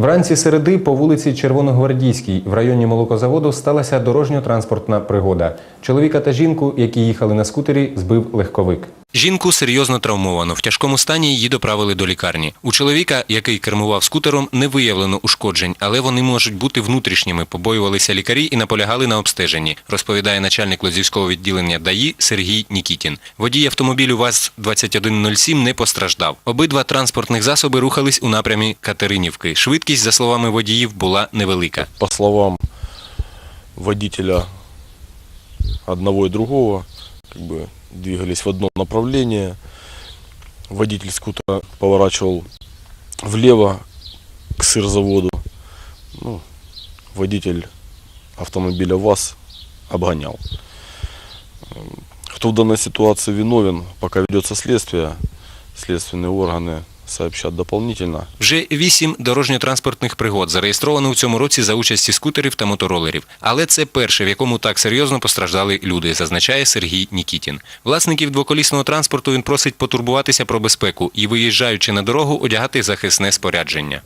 Вранці середи по вулиці Червоногвардійській в районі молокозаводу сталася дорожньо-транспортна пригода. Чоловіка та жінку, які їхали на скутері, збив легковик. Жінку серйозно травмовано. В тяжкому стані її доправили до лікарні. У чоловіка, який кермував скутером, не виявлено ушкоджень, але вони можуть бути внутрішніми. Побоювалися лікарі і наполягали на обстеженні, розповідає начальник Лозівського відділення ДАІ Сергій Нікітін. Водій автомобілю ВАЗ-2107 не постраждав. Обидва транспортних засоби рухались у напрямі Катеринівки. Швидкість, за словами водіїв, була невелика. По словам водителя одного и другого, как бы двигались в одно направление. Водитель скутера поворачивал влево к сырзаводу. Ну, водитель автомобиля ВАЗ обгонял. Кто в данной ситуации виновен, пока ведется следствие, следственные органы сообщат дополнительно. Вже вісім дорожньо-транспортних пригод зареєстровано у цьому році за участі скутерів та моторолерів. Але це перше, в якому так серйозно постраждали люди, зазначає Сергій Нікітін. Власників двоколісного транспорту він просить потурбуватися про безпеку і, виїжджаючи на дорогу, одягати захисне спорядження.